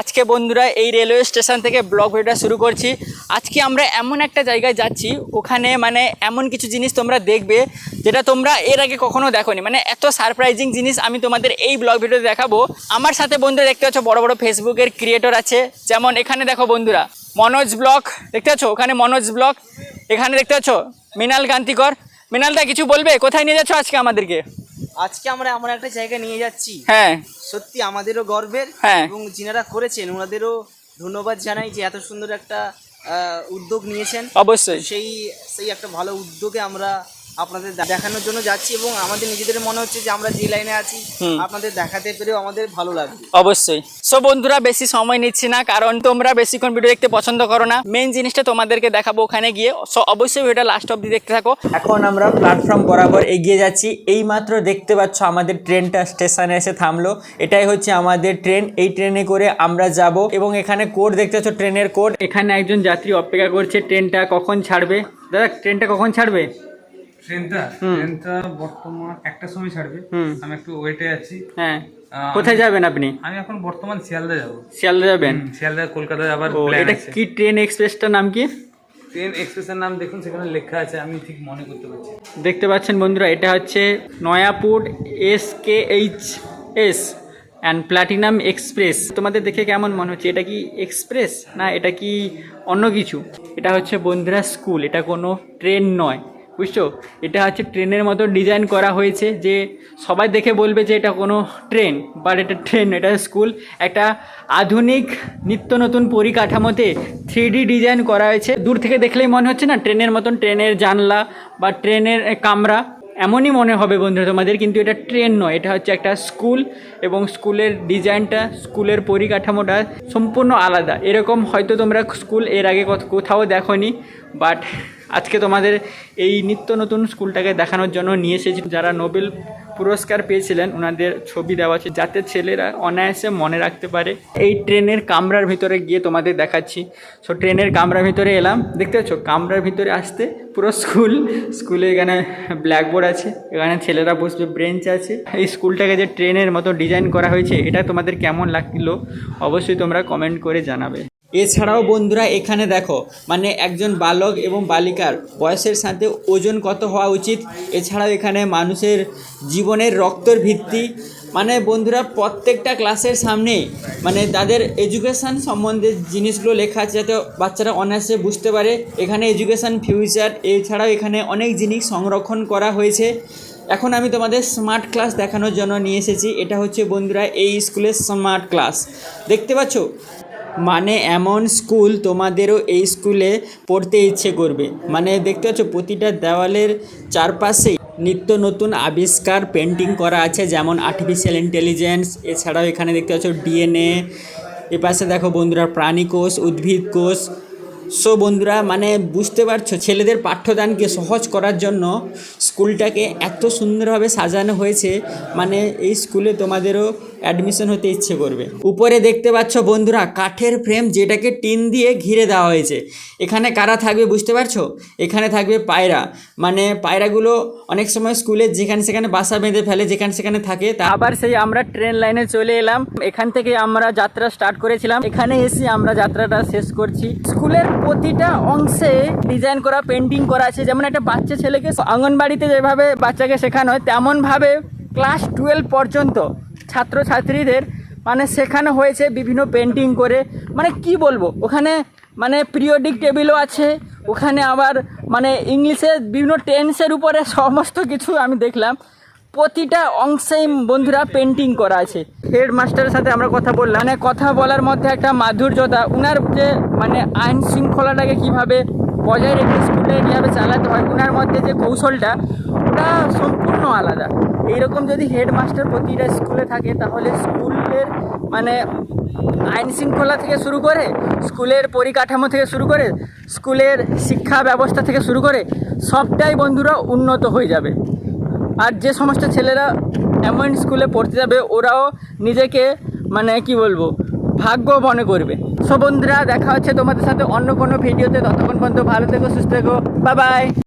আজকে বন্ধুরা এই রেলওয়ে স্টেশন থেকে ব্লগ ভিডিওটা শুরু করছি। আজকে আমরা এমন একটা জায়গায় যাচ্ছি, ওখানে মানে এমন কিছু জিনিস তোমরা দেখবে যেটা তোমরা এর আগে কখনো দেখোনি। মানে এত সারপ্রাইজিং জিনিস আমি তোমাদের এই ব্লগ ভিডিওতে দেখাবো। আমার সাথে বন্ধুরা দেখতে পাচ্ছ, বড় বড় ফেসবুকের ক্রিয়েটর আছে। যেমন এখানে দেখো বন্ধুরা, মনোজ ব্লক দেখতে পাচ্ছ? ওখানে মনোজ ব্লক এখানে দেখতে পাচ্ছ? মৃণাল কান্তিকর। মৃণালদা, কিছু বলবে? কোথায় নিয়ে যাচ্ছ আজকে আমাদেরকে? আজকে আমরা এমন একটা জায়গায় নিয়ে যাচ্ছি। হ্যাঁ। সত্যি আমাদেরও গর্বের হ্যাঁ। এবং যিনারা করেছেন ওনাদেরও ধন্যবাদ জানাই যে এত সুন্দর একটা উদ্যোগ নিয়েছেন। অবশ্যই। সেই সেই একটা ভালো উদ্যোগে আমরা আপনাদের দেখানোর জন্য যাচ্ছি এবং আমাদের নিজেদের মনে হচ্ছে যে আমরা যে লাইনে আছি আপনাদের দেখাতে পেরেও আমাদের ভালো লাগবে। অবশ্যই। সো বন্ধুরা বেশি সময় নিচ্ছি না কারণ তোমরা বেশিক্ষণ ভিডিও দেখতে পছন্দ করো না। মেন জিনিসটা তোমাদেরকে দেখাবো ওখানে গিয়ে। সো অবশ্যই ভিডিওটা লাস্ট অব্দি দেখতে থাকো। এখন আমরা প্ল্যাটফর্ম বরাবর এগিয়ে যাচ্ছি। এই মাত্র দেখতে পাচ্ছ আমাদের ট্রেনটা স্টেশনে এসে থামলো। এটাই হচ্ছে আমাদের ট্রেন। এই ট্রেনে করে আমরা যাব এবং এখানে কোড দেখতে পাচ্ছ ট্রেনের কোড এখানে একজন যাত্রী অপেক্ষা করছে ট্রেনটা কখন ছাড়বে? দাদা ট্রেনটা কখন ছাড়বে? ট্রেনটা ট্রেনটা বর্তমান একটা সময় ছাড়বে। আমি একটু ওয়েটে আছি। হ্যাঁ। কোথায় যাবেন আপনি? আমি এখন বর্তমান শিয়ালদা যাব। শিয়ালদা যাবেন? শিয়ালদা কলকাতা যাবার এটা কি ট্রেন এক্সপ্রেসটার নাম কি? ট্রেন এক্সপ্রেসের নাম দেখুন সেখানে লেখা আছে আমি ঠিক মনে করতে পারছি দেখতে পাচ্ছেন বন্ধুরা এটা হচ্ছে Nayapur S K H S and platinum express তোমাদের দেখে কেমন মনে হচ্ছে? এটা কি এক্সপ্রেস না এটা কি অন্য কিছু? এটা হচ্ছে বন্ধুরা স্কুল এটা কোনো ট্রেন নয়। বুঝছ? এটা হচ্ছে ট্রেনের মতো ডিজাইন করা হয়েছে যে সবাই দেখে বলবে যে এটা কোনো ট্রেন বাট এটা ট্রেন, এটা স্কুল একটা আধুনিক নিত্য নতুন পরিকাঠামোতে থ্রি ডিজাইন করা হয়েছে। দূর থেকে দেখলেই মনে হচ্ছে না ট্রেনের মতন ট্রেনের জানলা বা ট্রেনের কামরা। এমনই মনে হবে বন্ধুরা তোমাদের, কিন্তু এটা ট্রেন নয়, এটা হচ্ছে একটা স্কুল এবং স্কুলের ডিজাইনটা স্কুলের পরিকাঠামোটা সম্পূর্ণ আলাদা। এরকম হয়তো তোমরা স্কুলের আগে কোথাও দেখোনি বাট আজকে তোমাদের এই নিত্য নতুন স্কুলটাকে দেখানোর জন্য নিয়ে এসেছি। যারা নোবেল পুরস্কার পেয়েছিলেন ওনাদের ছবি দেওয়া আছে যাতে ছেলেরা অনায়াসে মনে রাখতে পারে। এই ট্রেনের কামরার ভিতরে গিয়ে তোমাদের দেখাচ্ছি। সো ট্রেনের কামরার ভিতরে এলাম। দেখতে পাচ্ছ, কামরার ভিতরে আসতে পুরো স্কুল, স্কুলে এখানে ব্ল্যাকবোর্ড আছে, এখানে ছেলেরা বসবে ব্রেঞ্চ আছে। এই স্কুলটাকে যে ট্রেনের মতো ডিজাইন করা হয়েছে, এটা তোমাদের কেমন লাগল? অবশ্যই তোমরা কমেন্ট করে জানাবে। এছাড়াও বন্ধুরা, এখানে দেখো মানে একজন বালক এবং বালিকার বয়সের সাথে ওজন কত হওয়া উচিত? এছাড়াও এখানে মানুষের জীবনের রক্তর ভিত্তি। মানে বন্ধুরা, প্রত্যেকটা ক্লাসের সামনে মানে তাদের এডুকেশান সম্বন্ধে জিনিসগুলো লেখা আছে যাতে বাচ্চারা অনায়াসে বুঝতে পারে। এখানে এডুকেশান ফিউচার এছাড়াও এখানে অনেক জিনিস সংরক্ষণ করা হয়েছে। এখন আমি তোমাদের স্মার্ট ক্লাস দেখানোর জন্য নিয়ে এসেছি। এটা হচ্ছে বন্ধুরা, এই স্কুলের স্মার্ট ক্লাস দেখতে পাচ্ছ? মানে এমন স্কুল তোমাদেরও এই স্কুলে পড়তে ইচ্ছে করবে। মানে দেখতে পাচ্ছ, প্রতিটা দেওয়ালের চারপাশেই নিত্য নতুন আবিষ্কার পেন্টিং করা আছে, যেমন আর্টিফিশিয়াল ইন্টেলিজেন্স এছাড়াও এখানে দেখতে পাচ্ছ ডিএনএ এ পাশে দেখো বন্ধুরা প্রাণী কোষ উদ্ভিদ কোষ সো বন্ধুরা মানে বুঝতে পারছ, ছেলেদের পাঠ্যদানকে সহজ করার জন্য স্কুলটাকে এত সুন্দরভাবে সাজানো হয়েছে। মানে এই স্কুলে তোমাদেরও অ্যাডমিশন হতে ইচ্ছে করবে। উপরে দেখতে পাচ্ছ বন্ধুরা, কাঠের ফ্রেম যেটাকে টিন দিয়ে ঘিরে দেওয়া হয়েছে। এখানে কারা থাকবে বুঝতে পারছ? এখানে থাকবে পায়রা। মানে পায়রাগুলো অনেক সময় স্কুলে যেখানে সেখানে বাসা বেঁধে ফেলে, যেখানে সেখানে থাকে আবার সেই আমরা ট্রেন লাইনে চলে এলাম। এখান থেকে আমরা যাত্রা স্টার্ট করেছিলাম। এখানে এসে আমরা যাত্রাটা শেষ করছি। স্কুলের প্রতিটা অংশে ডিজাইন করা পেন্টিং করা আছে। যেমন একটা বাচ্চা ছেলেকে অঙ্গনবাড়িতে যেভাবে বাচ্চাকে শেখানো হয়, তেমনভাবে ক্লাস টুয়েলভ পর্যন্ত ছাত্রছাত্রীদের মানে শেখানো হয়েছে বিভিন্ন পেন্টিং করে। মানে কি বলব? ওখানে মানে পিরিয়ডিক টেবিলও আছে। ওখানে আবার মানে ইংলিশের বিভিন্ন টেন্সের উপরে সমস্ত কিছু আমি দেখলাম। প্রতিটা অংশেই বন্ধুরা পেন্টিং করা আছে। হেড মাস্টারের সাথে আমরা কথা বললাম। মানে কথা বলার মধ্যে একটা মাধুর্যতা, উনার যে মানে আইন শৃঙ্খলাটাকে কীভাবে বজায় রেখে স্কুলে কীভাবে চালাতে হয়, উনার মধ্যে যে কৌশলটা, ওটা সম্পূর্ণ আলাদা। এইরকম যদি হেড মাস্টার প্রতিটা স্কুলে থাকে, তাহলে স্কুলের মানে আইন শৃঙ্খলা থেকে শুরু করে, স্কুলের পরিকাঠামো থেকে শুরু করে, স্কুলের শিক্ষা ব্যবস্থা থেকে শুরু করে, সবটাই বন্ধুরা উন্নত হয়ে যাবে। আর যে সমস্ত ছেলেরা এমন স্কুলে পড়তে যাবে, ওরাও নিজেকে মানে কি বলব, ভাগ্য মনে করবে। সো বন্ধুরা, দেখা হচ্ছে তোমাদের সাথে অন্য কোনো ভিডিওতে। ততক্ষণ পর্যন্ত ভালো থেকো, সুস্থ থেকো। বাবাই বাই